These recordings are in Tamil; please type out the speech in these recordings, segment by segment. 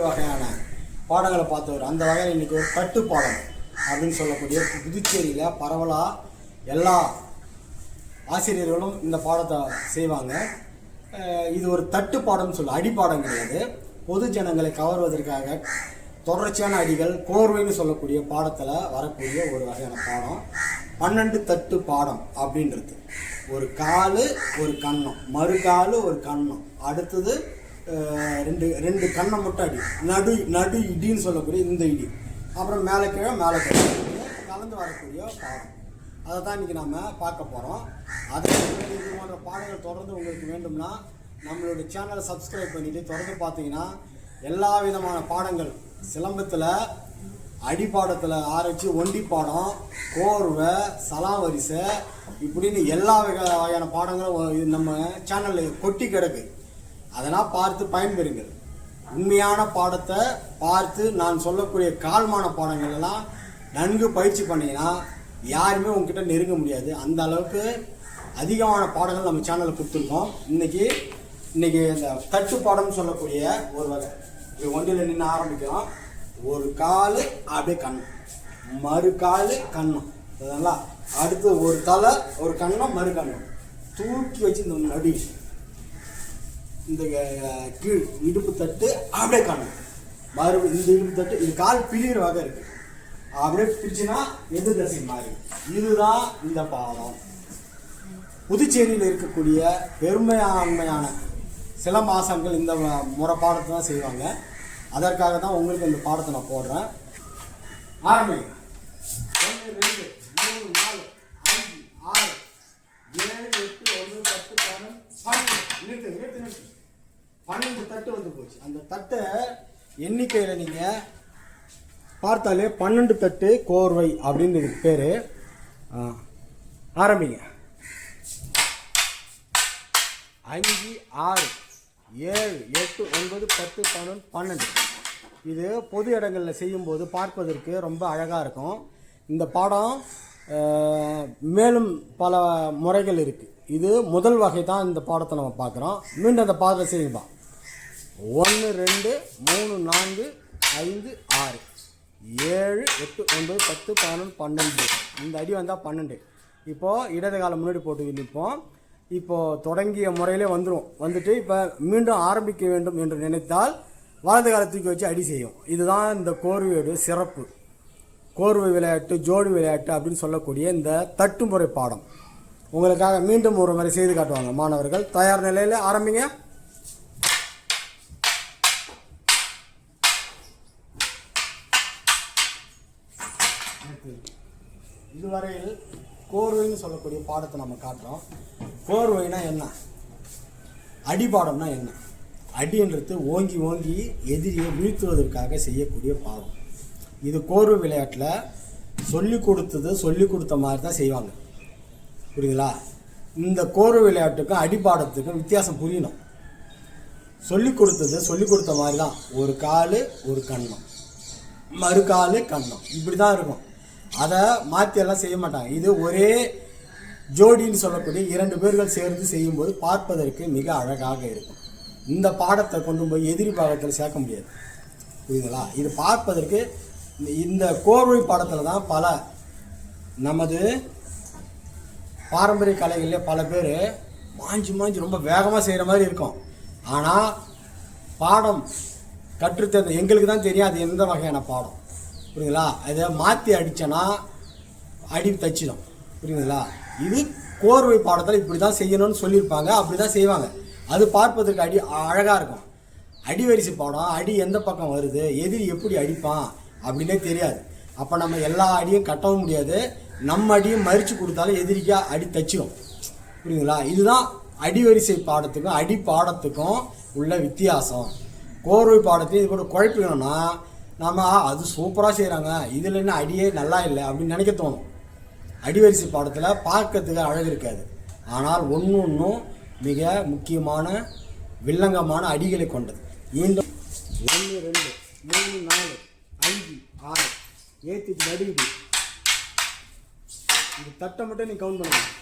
வகையான பாடங்களை பார்த்தவர். அந்த வகையில் இன்றைக்கி ஒரு தட்டு பாடம் அப்படின்னு சொல்லக்கூடிய புதுச்சேரியில் பரவலாக எல்லா ஆசிரியர்களும் இந்த பாடத்தை செய்வாங்க. இது ஒரு தட்டு பாடம்னு சொல்ல அடிப்பாடம் கிடையாது. பொது ஜனங்களை கவர்வதற்காக தொடர்ச்சியான அடிகள் கோர்வைன்னு சொல்லக்கூடிய பாடத்தில் வரக்கூடிய ஒரு வகையான பாடம். பன்னெண்டு தட்டு பாடம் அப்படின்றது. ஒரு காலு ஒரு கன்னம் மறுகாலு ஒரு கன்னம் அடுத்தது ரெண்டு ரெண்டு கண்ணை மட்டும் அடி. நடு நடு இடின்னு சொல்லக்கூடிய இந்த இடி. அப்புறம் மேலே கீழே மேலே கீழே. கலந்து வரக்கூடிய பாடம் அதை தான் இன்றைக்கி நம்ம பார்க்க போகிறோம் அதே இது போன்ற பாடங்கள் தொடர்ந்து உங்களுக்கு வேண்டும்னா நம்மளுடைய சேனலை சப்ஸ்கிரைப் பண்ணிவிட்டு தொடர்ந்து பார்த்தீங்கன்னா எல்லா விதமான பாடங்கள். சிலம்பத்தில் அடிப்பாடத்தில் ஆராய்ச்சி ஒண்டி பாடம் கோர்வை சலாம் வரிசை இப்படின்னு எல்லா வகையான பாடங்களும் இது நம்ம சேனலில் கொட்டி கிடக்கு. அதெல்லாம் பார்த்து பயன்பெறுங்கள். உண்மையான பாடத்தை பார்த்து நான் சொல்லக்கூடிய கால்மான பாடங்கள் எல்லாம் நன்கு பயிற்சி பண்ணீங்கன்னா யாருமே உங்ககிட்ட நெருங்க முடியாது. அந்த அளவுக்கு அதிகமான பாடங்கள் நம்ம சேனலில் கொடுத்துருக்கோம். இன்னைக்கு இன்னைக்கு இந்த தட்டு பாடம்னு சொல்லக்கூடிய ஒரு வகை. இது ஒன்றில் நின்று ஆரம்பிக்கிறோம். ஒரு கால் அப்படியே கண்ணம் மறு கால் கண்ணம் அதெல்லாம் அடுத்து ஒரு தலை ஒரு கண்ணம் மறு கண்ணம் தூக்கி வச்சு இந்த நடு. இந்த கீழ் இடுப்பு தட்டு அப்படியே காணும். மறுபடியும் இந்த இடுப்பு தட்டு இது கால் பிரிகிற வகை இருக்கு. அப்படியே பிரிச்சுன்னா எதிர் தசை மாறி? இதுதான் இந்த பாடம் புதுச்சேரியில் இருக்கக்கூடிய பெருமையாண்மையான சில மாதங்கள் இந்த முறைப்பாடத்தை முறை பாடத்தை தான் செய்வாங்க. அதற்காக தான் உங்களுக்கு இந்த பாடத்தை நான் போடுறேன். ஆரம்பிங்க ஒன்று ரெண்டு மூணு நாலு அஞ்சு ஆறு ஏழு எட்டு ஒன்று பத்து பதினொன்று பன்னெண்டு. நிறுத்து நிறுத்து நிறுத்து. பன்னெண்டு தட்டு வந்து போச்சு. அந்த தட்டை எண்ணிக்கையில் நீங்கள் பார்த்தாலே பன்னெண்டு தட்டு கோர்வை அப்படின்னு பேர். ஆரம்பிங்க. அஞ்சு ஆறு ஏழு எட்டு ஒன்பது பத்து பதினொன்று பன்னெண்டு. இது பொது இடங்களில் செய்யும்போது பார்ப்பதற்கு ரொம்ப அழகாக இருக்கும். இந்த பாடம் மேலும் பல முறைகள் இருக்குது இது முதல் வகை தான் இந்த பாடத்தை நம்ம பார்க்குறோம். மீண்டும் அந்த பாடத்தை செய்யுங்கப்பா. ஒன்று ரெண்டு மூணு நான்கு ஐந்து ஆறு ஏழு எட்டு ஒன்பது பத்து பதினொன்று பன்னெண்டு. இந்த அடி வந்தால் பன்னெண்டு. இப்போது இடது காலம் முன்னாடி போட்டு நிற்போம். இப்போது தொடங்கிய முறையிலே வந்துடும் வந்துட்டு இப்போ மீண்டும் ஆரம்பிக்க வேண்டும் என்று நினைத்தால் வலது காலை தூக்கி வச்சு அடி செய்யும். இதுதான் இந்த கோர்வையோட சிறப்பு. கோர்வை விளையாட்டு ஜோடி விளையாட்டு அப்படின்னு சொல்லக்கூடிய இந்த தட்டுமுறை பாடம். உங்களுக்காக மீண்டும் ஒரு முறை செய்து காட்டுவாங்க. மாணவர்கள் தயார் நிலையில் ஆரம்பிங்க. இதுவரையில் கோர்வைன்னு சொல்லக்கூடிய பாடத்தை நம்ம காட்டுறோம். கோர்வைனா என்ன? அடிபாடம்னா என்ன? அடின்றது ஓங்கி ஓங்கி எதிரியை வீழ்த்துவதற்காக செய்யக்கூடிய பாடம். இது கோர்வை விளையாட்டில் சொல்லி கொடுத்தது சொல்லி கொடுத்த மாதிரி தான் செய்வாங்க. புரியுங்களா இந்த கோரு விளையாட்டுக்கும் அடிப்பாடத்துக்கும் வித்தியாசம் புரியணும். சொல்லி கொடுத்தது சொல்லி கொடுத்த மாதிரி தான் ஒரு கால் ஒரு கண்ணம். மறுகாலு கண்ணம். இப்படி தான் இருக்கும். அதை மாற்றியெல்லாம் செய்ய மாட்டாங்க. இது ஒரே ஜோடின்னு சொல்லக்கூடிய இரண்டு பேர்கள் சேர்ந்து செய்யும்போது பார்ப்பதற்கு மிக அழகாக இருக்கும். இந்த பாடத்தை கொண்டு போய் எதிரி பாகத்தில் சேர்க்க முடியாது. புரியுதுங்களா? இது பார்ப்பதற்கு இந்த- இந்த கோர்வை பாடத்தில் தான் பல நமது பாரம்பரிய கலைகளில் பல பேர் மாஞ்சி மாஞ்சி ரொம்ப வேகமாக செய்கிற மாதிரி இருக்கும். ஆனால் பாடம் கற்றுத்தந்த எங்களுக்கு தான் தெரியும் அது எந்த வகையான பாடம். புரியுங்களா அதை மாற்றி அடித்தோன்னா அடி தச்சிடும். புரியுங்களா இது கோர்வை பாடத்தில் இப்படி தான் செய்யணும்னு சொல்லியிருப்பாங்க அப்படி தான் செய்வாங்க. அது பார்ப்பதற்கு அடி அழகாக இருக்கும். அடி வரிசை பாடம் அடி எந்த பக்கம் வருது எதிரி எப்படி அடிப்பான் அப்படின்னே தெரியாது. அப்போ நம்ம எல்லா அடியும் கட்டவும் முடியாது. நம்ம அடியும் மறித்து கொடுத்தாலும் எதிரிக்கா அடி தச்சிடும் புரியுங்களா இதுதான் அடிவரிசை பாடத்துக்கும் அடி பாடத்துக்கும் உள்ள வித்தியாசம். கோர்வை பாடத்தையும் இது கூட குழப்பிக்கணும்னா நம்ம அது சூப்பராக செய்கிறாங்க இதில் என்ன அடியே நல்லா இல்லை அப்படின்னு நினைக்க தோணும். அடிவரிசை பாடத்தில் பார்க்கறதுக்கு அழகு இருக்காது. ஆனால் ஒன்று ஒன்றும் மிக முக்கியமான வில்லங்கமான அடிகளை கொண்டது. மீண்டும் ஒன்று ரெண்டு மூணு நாலு அஞ்சு ஆறு ஏற்றிட்டு நடுக்குது இந்த தட்டை மட்டும் நீ கவுண்ட் பண்ணணும்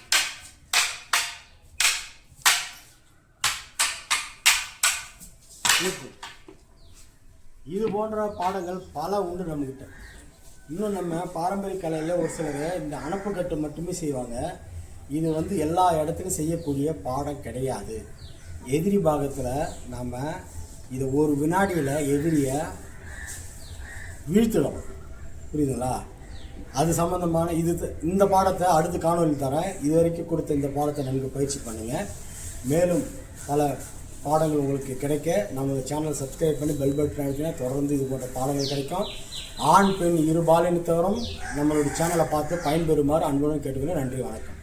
இது போன்ற பாடங்கள் பல உண்டு நம்மக்கிட்ட இன்னும் நம்ம பாரம்பரிய கலையில் ஒரு சிலர் இந்த அணப்புக்கட்டு மட்டுமே செய்வாங்க. இது வந்து எல்லா இடத்துலையும் செய்யக்கூடிய பாடம் கிடையாது. எதிரி பாகத்தில் நாம் இதை ஒரு வினாடியில் எதிரியை வீழ்த்திடும் புரியுதுங்களா? அது சம்மந்தமான இது இந்த பாடத்தை அடுத்த காணொலி தரேன். இது வரைக்கும் கொடுத்த இந்த பாடத்தை நன்கு பயிற்சி பண்ணுங்கள் மேலும் பல பாடங்கள் உங்களுக்கு கிடைக்க நமது சேனலை சப்ஸ்கிரைப் பண்ணி பெல் பட்டன் அழுத்தினா தொடர்ந்து இது போன்ற பாடங்கள் கிடைக்கும். ஆண் பெண் இரு பாலினத்தவரும் நம்மளுடைய சேனலை பார்த்து பயன்பெறுமாறு அன்புடன் கேட்டுக்கிறேன் நன்றி வணக்கம்.